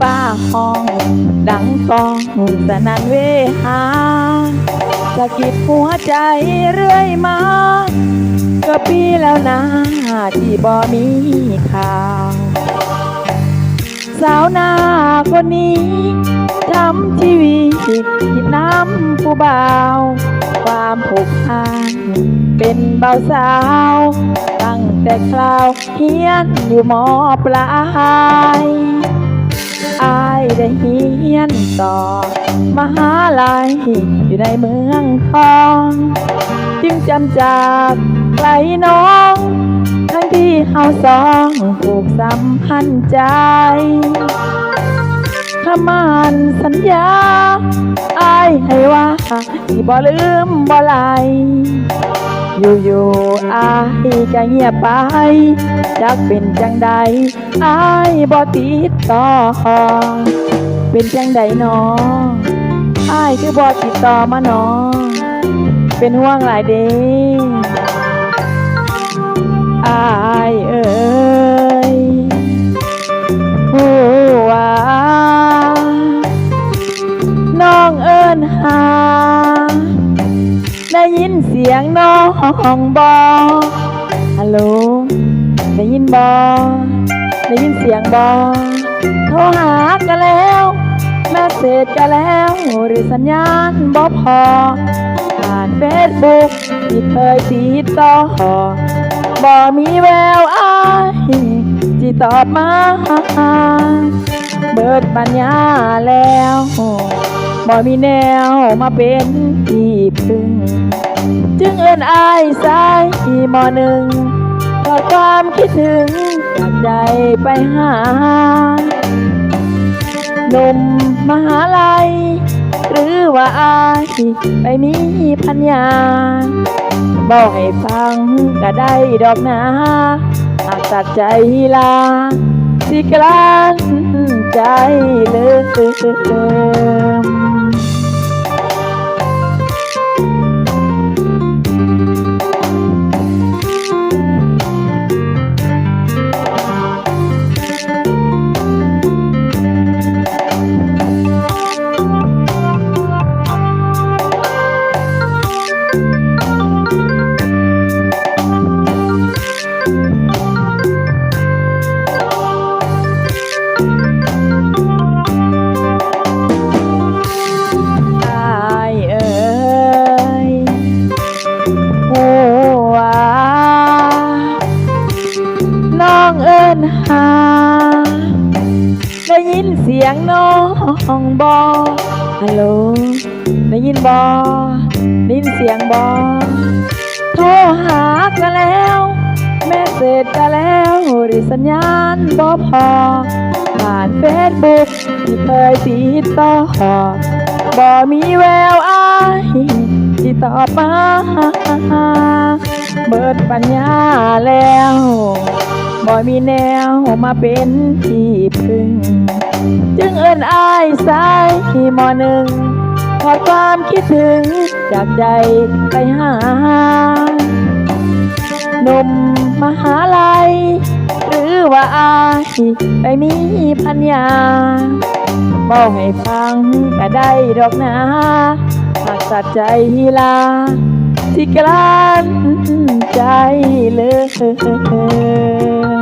ฟ้าห้อง ดังกองสนันเวหาสะกิดหัวใจเรื่อยมาก็ปีแล้วนะที่บ่มีข่าวสาวนาคนนี้ทำทีวีคิดน้ำผู้บ่าวความผูกพันเป็นเบาสาว ตั้งแต่คราวเฮียนอยู่มอปลาย อายได้เฮียนต่อ มหาลัยอยู่ในเมืองทองจึงจำจากไกลน้อง ทั้งที่เฮาสองผูกสัมพันธ์ใจขมันสัญญาอายให้ว่าที่บ่ลืมบ่ไหลอยู่ๆ อายก็เงียบไปจักเป็นจังใดอายบ่ติดต่อ เป็นจังใดน้องอายคือบ่ติดต่อมาน้อง เป็นห่วงหลายเด้อาย ยินเสียงน้องบอฮัลโหล ได้ยินบอได้ยินเสียงบอโทรหากันแล้วแมสเซจกันแล้ว หรือสัญญาณบอพอผ่านเฟซบุ๊กที่เคยติดต่อบอมีแววอายที่ตอบมา เบิดปัญญาแล้ว บ่มีแนวมาเป็นที่พึ่ง จึงเอินอายสายที่มอหนึ่งเพราะความคิดถึงอยากใจไปหาหนุ่มมหาลัย หรือว่าอายไปมีพัญญาบอกให้ฟังก็ได้ดอกนะหากตัดใจลาสิกลั้นใจเลิม องบอฮัลโหลได้ยินบอได้ยินเสียงบอโทรหากันแล้วแม่เสร็จกันแล้วหรือสัญญาณบอพอผ่านเฟซบุ๊กที่เคยติดต่อบ่มีแววอายที่ตอบมาเบิดปัญญาแล้วบ่มีแนวมาเป็นที่พึ่ง จึงเอิ้นอายสายที่มอหนึ่งพอความคิดถึงจากใจไปหาหนุ่มมหาลัย หรือว่าอายไปมีพัญญาบอกให้ฟังก็ได้ดอกนะหากตัดใจลาที่กลั้นใจเลย